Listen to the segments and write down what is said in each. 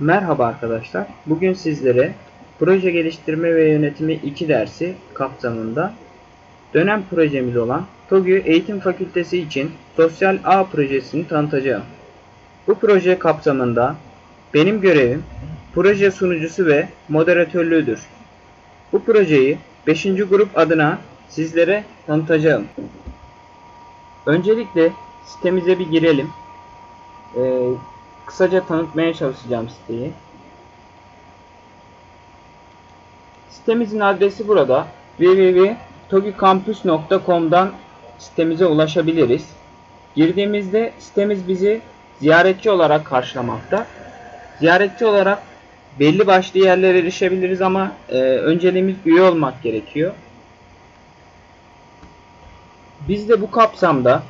Merhaba arkadaşlar. Bugün sizlere proje geliştirme ve yönetimi 2 dersi kapsamında dönem projemiz olan TOGÜ Eğitim Fakültesi için Sosyal Ağ projesini tanıtacağım. Bu proje kapsamında benim görevim proje sunucusu ve moderatörlüğüdür. Bu projeyi 5. grup adına sizlere tanıtacağım. Öncelikle sitemize bir girelim. Ee, kısaca tanıtmaya çalışacağım siteyi. Sitemizin adresi burada. www.togikampus.com'dan sitemize ulaşabiliriz. Girdiğimizde sitemiz bizi ziyaretçi olarak karşılamakta. Ziyaretçi olarak belli başlı yerlere erişebiliriz ama e, önceliğimiz üye olmak gerekiyor. Biz de bu kapsamda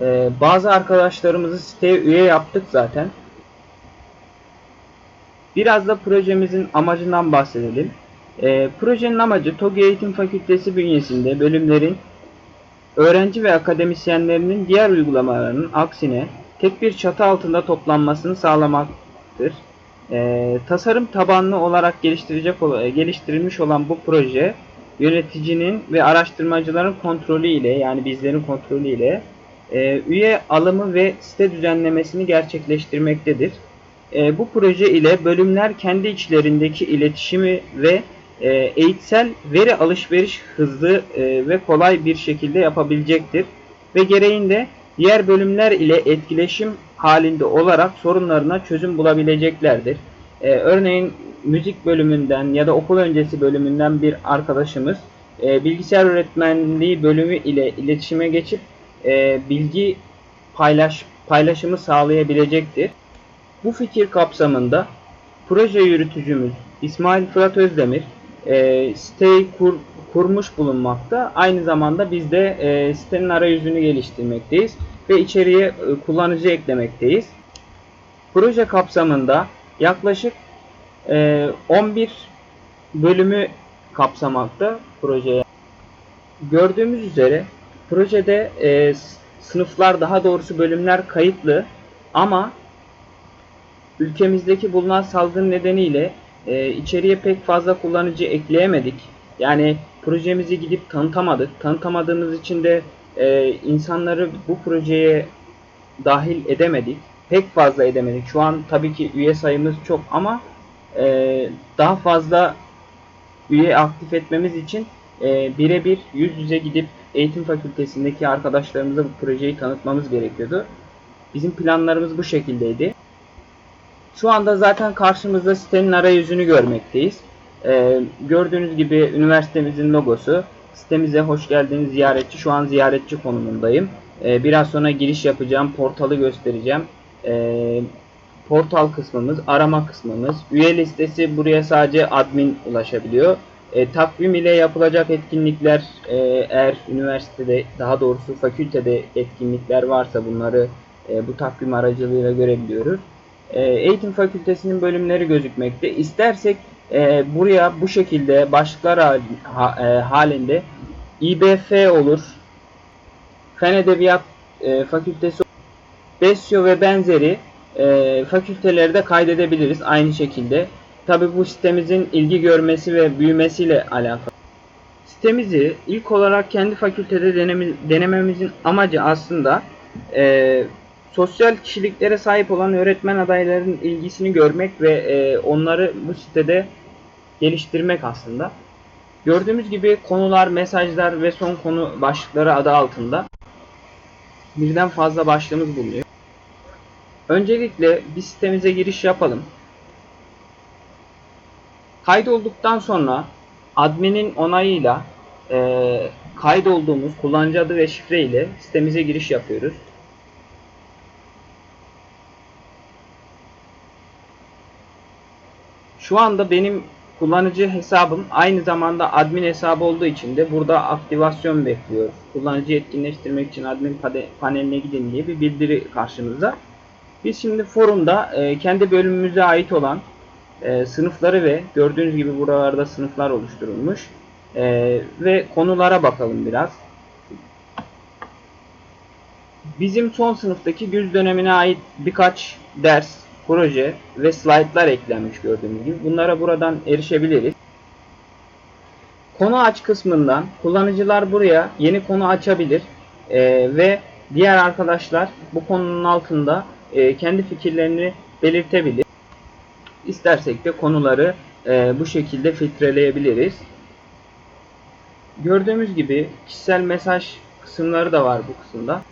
e, bazı arkadaşlarımızı siteye üye yaptık zaten. Biraz da projemizin amacından bahsedelim. E, projenin amacı TOGİ Eğitim Fakültesi bünyesinde bölümlerin öğrenci ve akademisyenlerinin diğer uygulamalarının aksine tek bir çatı altında toplanmasını sağlamaktır. E, tasarım tabanlı olarak geliştirecek geliştirilmiş olan bu proje yöneticinin ve araştırmacıların kontrolü ile yani bizlerin kontrolü ile e, üye alımı ve site düzenlemesini gerçekleştirmektedir. E, bu proje ile bölümler kendi içlerindeki iletişimi ve e, eğitsel veri alışveriş hızlı e, ve kolay bir şekilde yapabilecektir. Ve gereğinde diğer bölümler ile etkileşim halinde olarak sorunlarına çözüm bulabileceklerdir. E, örneğin müzik bölümünden ya da okul öncesi bölümünden bir arkadaşımız e, bilgisayar öğretmenliği bölümü ile iletişime geçip e, bilgi paylaş paylaşımı sağlayabilecektir. Bu fikir kapsamında proje yürütücümüz İsmail Fırat Özdemir e, siteyi kur, kurmuş bulunmakta. Aynı zamanda biz de e, sitenin arayüzünü geliştirmekteyiz ve içeriye e, kullanıcı eklemekteyiz. Proje kapsamında yaklaşık e, 11 bölümü kapsamakta projeye. Gördüğümüz üzere projede e, sınıflar daha doğrusu bölümler kayıtlı ama ülkemizdeki bulunan salgın nedeniyle e, içeriye pek fazla kullanıcı ekleyemedik. Yani projemizi gidip tanıtamadık. Tanıtamadığımız için de e, insanları bu projeye dahil edemedik. Pek fazla edemedik. Şu an tabii ki üye sayımız çok ama e, daha fazla üye aktif etmemiz için e, birebir yüz yüze gidip eğitim fakültesindeki arkadaşlarımıza bu projeyi tanıtmamız gerekiyordu. Bizim planlarımız bu şekildeydi. Şu anda zaten karşımızda sitenin arayüzünü görmekteyiz. Ee, gördüğünüz gibi üniversitemizin logosu. Sitemize hoş geldiniz ziyaretçi. Şu an ziyaretçi konumundayım. Ee, biraz sonra giriş yapacağım. Portalı göstereceğim. Ee, portal kısmımız, arama kısmımız. Üye listesi buraya sadece admin ulaşabiliyor. E, takvim ile yapılacak etkinlikler e, eğer üniversitede daha doğrusu fakültede etkinlikler varsa bunları e, bu takvim aracılığıyla görebiliyoruz. E, eğitim fakültesinin bölümleri gözükmekte. İstersek e, buraya bu şekilde başlıklar e, halinde İBF olur, Fen Edebiyat e, Fakültesi, Besyo ve benzeri fakülteleri de kaydedebiliriz aynı şekilde. Tabi bu sitemizin ilgi görmesi ve büyümesiyle alakalı. Sitemizi ilk olarak kendi fakültede denememizin amacı aslında sosyal kişiliklere sahip olan öğretmen adaylarının ilgisini görmek ve e, onları bu sitede geliştirmek aslında. Gördüğümüz gibi konular, mesajlar ve son konu başlıkları adı altında birden fazla başlığımız bulunuyor. Öncelikle bir sitemize giriş yapalım. Kaydolduktan sonra adminin onayıyla e, kaydolduğumuz kullanıcı adı ve şifre ile sitemize giriş yapıyoruz. Şu anda benim kullanıcı hesabım aynı zamanda admin hesabı olduğu için de burada aktivasyon bekliyor. Kullanıcı etkinleştirmek için admin paneline gidin diye bir bildiri karşımızda. Biz şimdi forumda e, kendi bölümümüze ait olan e, sınıfları ve gördüğünüz gibi buralarda sınıflar oluşturulmuş. E, ve konulara bakalım biraz. Bizim son sınıftaki güz dönemine ait birkaç ders proje ve slaytlar eklenmiş gördüğünüz gibi. Bunlara buradan erişebiliriz. Konu aç kısmından kullanıcılar buraya yeni konu açabilir e, ve diğer arkadaşlar bu konunun altında e, kendi fikirlerini belirtebilir. İstersek de konuları e, bu şekilde filtreleyebiliriz. Gördüğümüz gibi kişisel mesaj kısımları da var bu kısımda.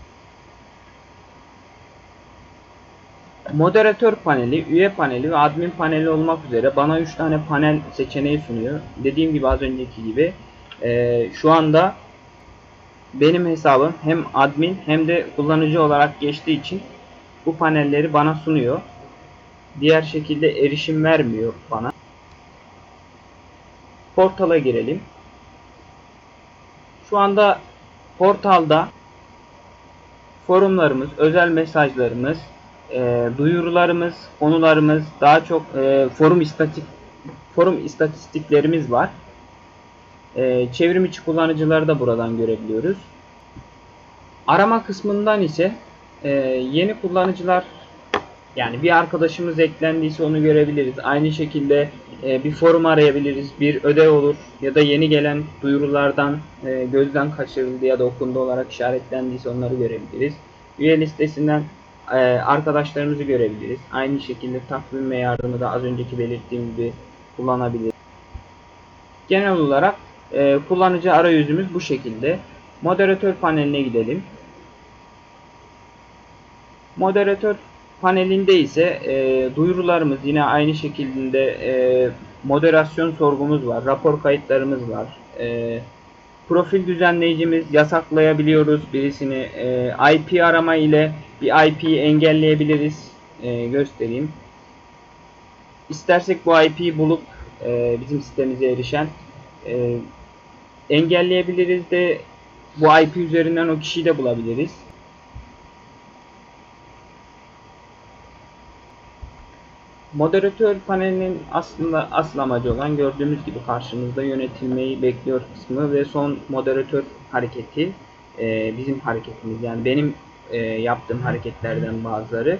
Moderatör paneli, üye paneli ve admin paneli olmak üzere bana 3 tane panel seçeneği sunuyor. Dediğim gibi az önceki gibi e, şu anda benim hesabım hem admin hem de kullanıcı olarak geçtiği için bu panelleri bana sunuyor. Diğer şekilde erişim vermiyor bana. Portala girelim. Şu anda portalda forumlarımız, özel mesajlarımız, e, duyurularımız, konularımız, daha çok e, forum istatik forum istatistiklerimiz var. E, çevrim içi kullanıcıları da buradan görebiliyoruz. Arama kısmından ise e, yeni kullanıcılar yani bir arkadaşımız eklendiyse onu görebiliriz. Aynı şekilde e, bir forum arayabiliriz, bir ödev olur ya da yeni gelen duyurulardan e, gözden kaçırıldı ya da okundu olarak işaretlendiyse onları görebiliriz. Üye listesinden e, arkadaşlarımızı görebiliriz. Aynı şekilde takvim ve yardımı da az önceki belirttiğim gibi kullanabiliriz. Genel olarak e, kullanıcı arayüzümüz bu şekilde. Moderatör paneline gidelim. Moderatör panelinde ise e, duyurularımız yine aynı şekilde e, moderasyon sorgumuz var, rapor kayıtlarımız var. E, profil düzenleyicimiz yasaklayabiliyoruz birisini. E, IP arama ile bir IP'yi engelleyebiliriz. E, göstereyim. İstersek bu IP'yi bulup e, bizim sitemize erişen e, engelleyebiliriz de bu IP üzerinden o kişiyi de bulabiliriz. Moderatör panelinin aslında asıl amacı olan gördüğümüz gibi karşımızda yönetilmeyi bekliyor kısmı ve son moderatör hareketi e, bizim hareketimiz yani benim e, yaptığım hareketlerden bazıları.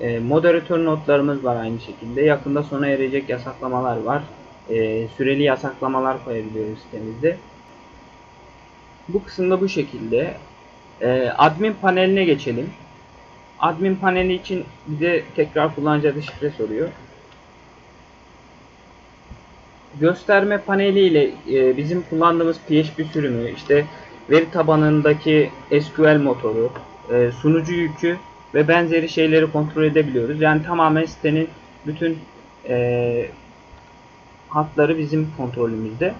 E, moderatör notlarımız var aynı şekilde. Yakında sona erecek yasaklamalar var. E, süreli yasaklamalar koyabiliyoruz sitemizde. Bu kısımda bu şekilde. E, admin paneline geçelim. Admin paneli için bize tekrar kullanıcı adı şifre soruyor. Gösterme paneli ile e, bizim kullandığımız PHP sürümü, işte veri tabanındaki SQL motoru, e, sunucu yükü ve benzeri şeyleri kontrol edebiliyoruz. Yani tamamen sitenin bütün e, hatları bizim kontrolümüzde.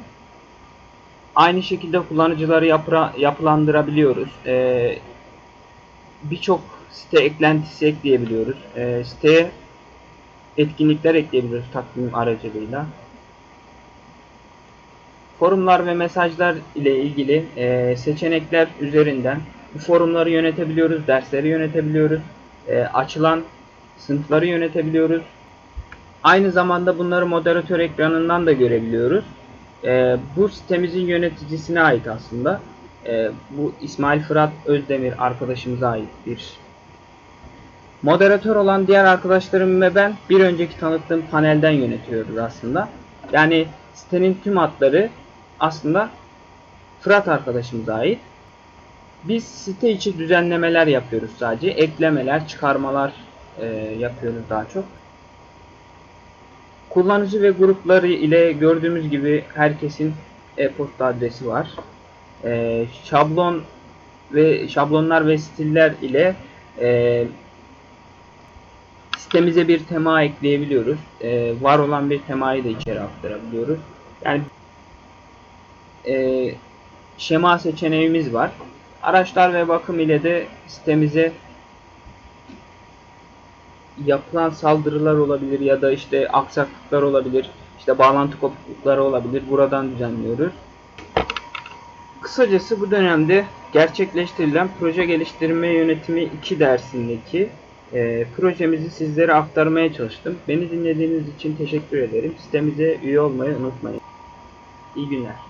Aynı şekilde kullanıcıları yapıra, yapılandırabiliyoruz. E, Birçok site eklentisi ekleyebiliyoruz. E, siteye etkinlikler ekleyebiliyoruz takvim aracılığıyla. Forumlar ve mesajlar ile ilgili e, seçenekler üzerinden bu forumları yönetebiliyoruz, dersleri yönetebiliyoruz, e, açılan sınıfları yönetebiliyoruz. Aynı zamanda bunları moderatör ekranından da görebiliyoruz. E, bu sitemizin yöneticisine ait aslında. E, bu İsmail Fırat Özdemir arkadaşımıza ait bir Moderatör olan diğer arkadaşlarım ve ben bir önceki tanıttığım panelden yönetiyoruz aslında. Yani sitenin tüm hatları aslında Fırat arkadaşımıza ait. Biz site içi düzenlemeler yapıyoruz sadece. Eklemeler, çıkarmalar e, yapıyoruz daha çok. Kullanıcı ve grupları ile gördüğümüz gibi herkesin e-posta adresi var. E, şablon ve şablonlar ve stiller ile e, sitemize bir tema ekleyebiliyoruz. E, var olan bir temayı da içeri aktarabiliyoruz. Yani e, şema seçeneğimiz var. Araçlar ve bakım ile de sitemize yapılan saldırılar olabilir ya da işte aksaklıklar olabilir. işte bağlantı kopuklukları olabilir. Buradan düzenliyoruz. Kısacası bu dönemde gerçekleştirilen proje geliştirme yönetimi 2 dersindeki e, projemizi sizlere aktarmaya çalıştım. Beni dinlediğiniz için teşekkür ederim. Sitemize üye olmayı unutmayın. İyi günler.